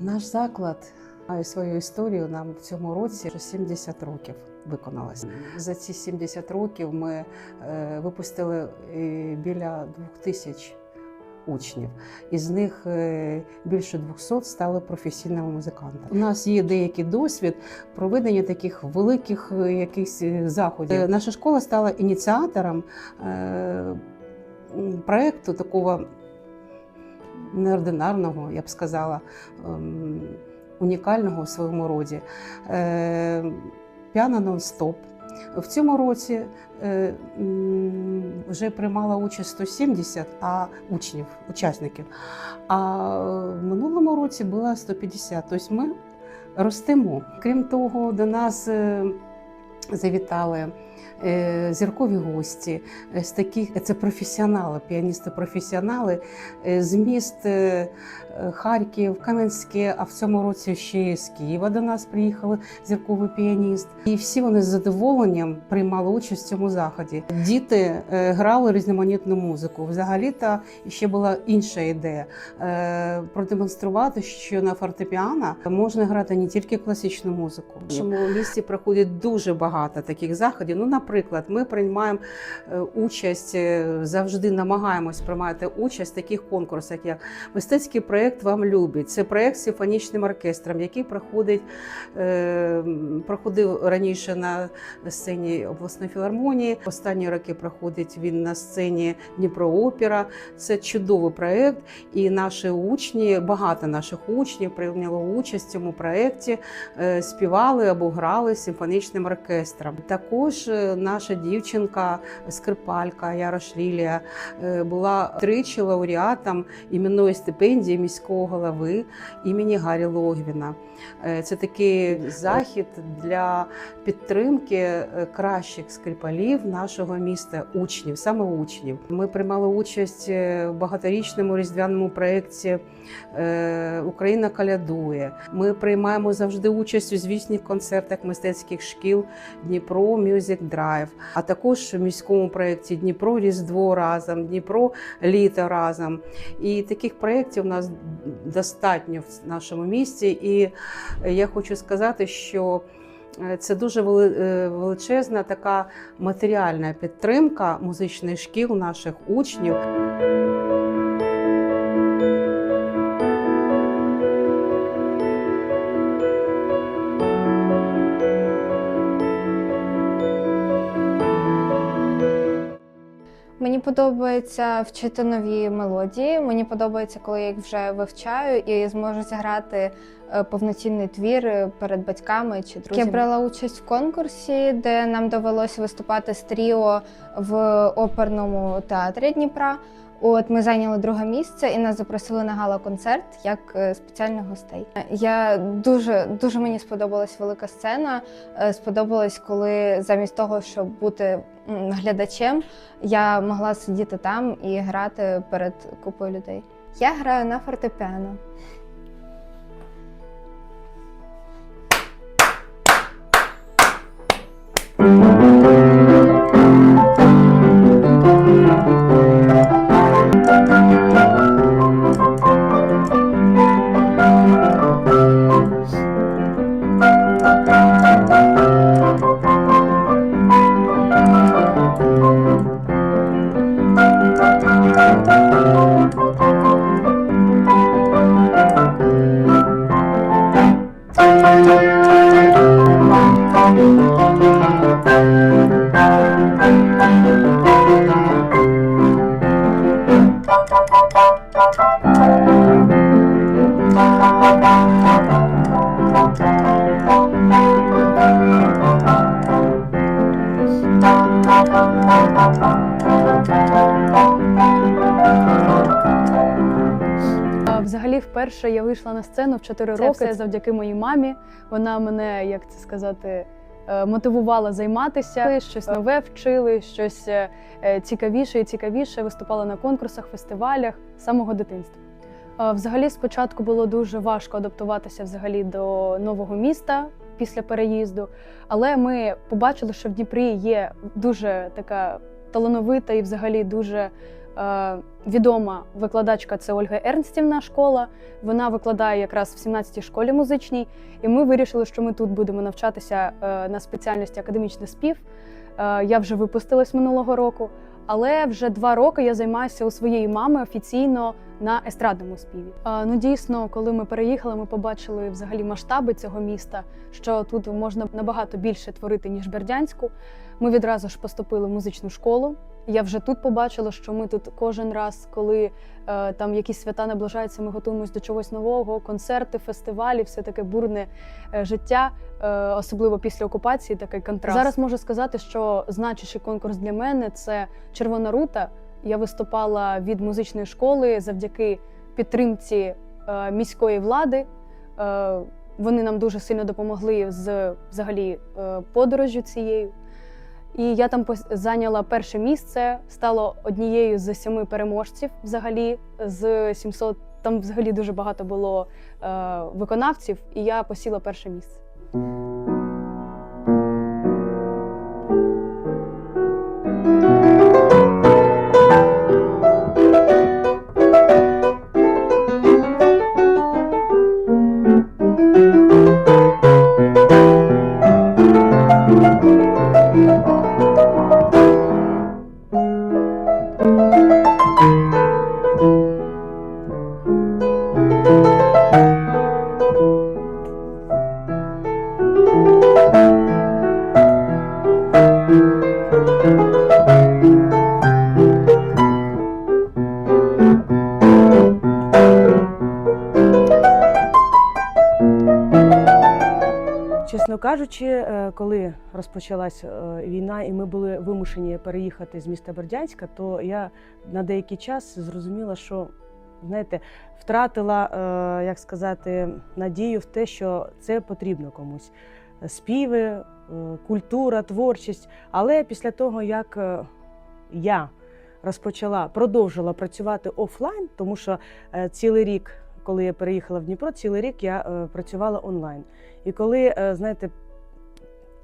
Наш заклад має свою історію. Нам в цьому році вже 70 років виконалось. За ці 70 років ми е, випустили е, біля 2000 учнів. Із них е, більше 200 стали професійними музикантами. У нас є деякий досвід проведення таких великих якихось заходів. Наша школа стала ініціатором проекту такого неординарного, я б сказала, ем, унікального у своєму роді. Е, Піано нон-стоп. В цьому році е, вже приймала участь 170 а, учнів, учасників. А в минулому році було 150. Тобто ми ростемо. Крім того, до нас е, завітали зіркові гості е, з таких це професіонали, піаністи-професіонали е, з міст е, е, Харків, Кам'янське, а в цьому році ще з Києва до нас приїхали зірковий піаніст. І всі вони з задоволенням приймали участь в цьому заході. Діти е, грали різноманітну музику. Взагалі-то ще була інша ідея е, продемонструвати, що на фортепіано можна грати не тільки класичну музику. В нашому місті проходить дуже багато таких заходів. Ну, наприклад, ми приймаємо е, участь е, завжди намагаємось приймати участь в таких конкурсах, як мистецький проєкт Вам любить. Це проєкт з симфонічним оркестром, який проходить е, проходив раніше на сцені обласної філармонії. Останні роки проходить він на сцені Дніпро Опера. Це чудовий проєкт, і наші учні, багато наших учнів прийняло участь в цьому проєкті, співали або грали симфонічним оркестром. Також наша дівчинка, скрипалька Ярош Лілія, е, була тричі лауреатом іменної стипендії міського голови імені Гаррі Логвіна. Е, Це такий захід для підтримки е, кращих скрипалів нашого міста, учнів, саме учнів. Ми приймали участь в багаторічному різдвяному проєкті Україна калядує. Ми приймаємо завжди участь у звісних концертах мистецьких шкіл Дніпро Мюзик Драйв, а також в міському проєкті Дніпро Різдво разом, Дніпро Літо разом. І таких проєктів у нас достатньо в нашому місті. І я хочу сказати, що е, це дуже е, величезна така матеріальна підтримка музичних шкіл наших учнів. Подобається вчити нові мелодії. Мені подобається, коли я їх вже вивчаю і зможу зіграти е, повноцінний твір перед батьками чи друзями. Я брала участь в конкурсі, де нам довелося виступати з тріо в оперному театрі Дніпра. От ми зайняли друге місце і нас запросили на гала-концерт як е, спеціальних гостей. Я дуже дуже мені сподобалась велика сцена. Е, Сподобалось, коли замість того, щоб бути глядачем, я могла сидіти там і грати перед купою людей. Я граю на фортепіано. Thank Взагалі, вперше я вийшла на сцену в 4 Це роки все- завдяки моїй мамі. Вона мене, як це сказати, е, мотивувала займатися, щось нове вчили, щось е, е, цікавіше і цікавіше. Виступала на конкурсах, фестивалях з самого дитинства. Взагалі, спочатку було дуже важко адаптуватися взагалі до нового міста після переїзду, але ми побачили, що в Дніпрі є дуже така талановита і взагалі дуже Е, відома викладачка це Ольга Ернстівна школа. Вона викладає якраз в 17-й школі музичній. І ми вирішили, що ми тут будемо навчатися е, на спеціальності академічний спів. Е, я вже випустилась минулого року, але вже два роки я займаюся у своєї мами офіційно на естрадному співі. Ну дійсно, коли ми переїхали, ми побачили взагалі масштаби цього міста, що тут можна набагато більше творити ніж Бердянську. Ми відразу ж поступили в музичну школу. Я вже тут побачила, що ми тут кожен раз, коли е, там якісь свята наближаються, ми готуємось до чогось нового, концерти, фестивалі, все таке бурне е, життя, е, особливо після окупації, такий контраст. Зараз можу сказати, що значущий конкурс для мене це Червона рута. Я виступала від музичної школи завдяки підтримці е, міської влади. Е, вони нам дуже сильно допомогли з взагалі е, подорожю цією. І я там зайняла перше місце, стала однією з семи переможців взагалі з 700. Там взагалі дуже багато було виконавців, і я посіла перше місце. Кажучи, е, коли розпочалась е, війна, і ми були вимушені переїхати з міста Бердянська, то я на деякий час зрозуміла, що знаєте, втратила, е, як сказати, надію в те, що це потрібно комусь. Співи, культура, творчість. Але після того, як я розпочала, продовжила працювати офлайн, тому що цілий рік, коли я переїхала в Дніпро, цілий рік я е, працювала онлайн. І коли, е, знаєте,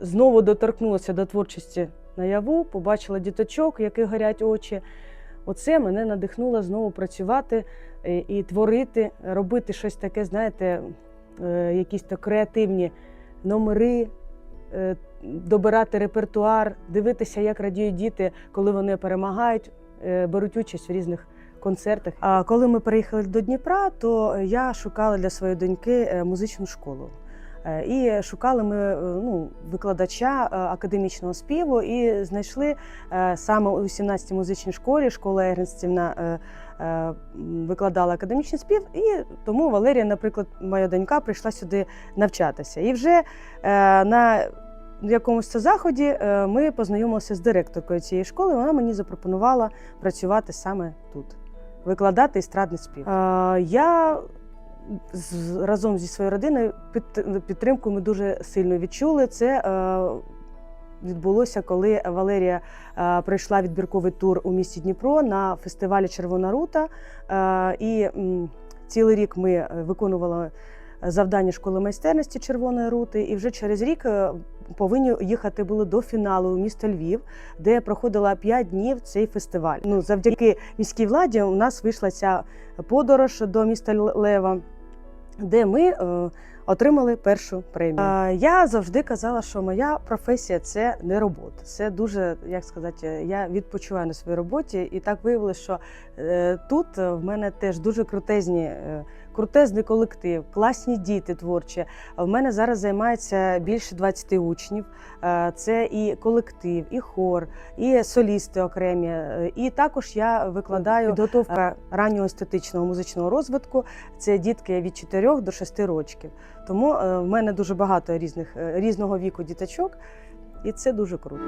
знову доторкнулася до творчості наяву, побачила діточок, яких горять очі. Оце мене надихнуло знову працювати е, і творити, робити щось таке, знаєте, якісь то креативні номери, добирати репертуар, дивитися, як радіють діти, коли вони перемагають, беруть участь в різних концертах. А коли ми переїхали до Дніпра, то я шукала для своєї доньки е, музичну школу. Е, І шукали ми е, ну, викладача академічного співу і знайшли саме у 17-й музичній школі. Школа Ернстівна е, е, м, викладала академічний спів, і тому Валерія, наприклад, моя донька, прийшла сюди навчатися. І вже на якомусь заході ми познайомилися з директоркою цієї школи. Вона мені запропонувала працювати саме тут, викладати естрадний спів. Я разом зі своєю родиною під- підтримку ми дуже сильно відчули. Це е, відбулося, коли Валерія е, пройшла відбірковий тур у місті Дніпро на фестивалі Червона рута. Е, І цілий рік ми виконували завдання школи майстерності Червоної рути. І вже через рік повинні їхати були до фіналу у місто Львів, де проходила 5 днів цей фестиваль. Ну, завдяки міській владі у нас вийшла ця подорож до міста Лева, де ми е, отримали першу премію. Е, я завжди казала, що моя професія це не робота. Це дуже, як сказати, я відпочиваю на своїй роботі, і так виявилося, що е, тут в мене теж дуже крутезні. е, Крутезний колектив, класні діти творчі. В мене зараз займається більше 20 учнів. Е, Це і колектив, і хор, і солісти окремі. Е, І також я викладаю підготовка раннього естетичного музичного розвитку. Це дітки від 4 до 6 років. Тому е, в мене дуже багато різних е, різного віку діточок, і це дуже круто.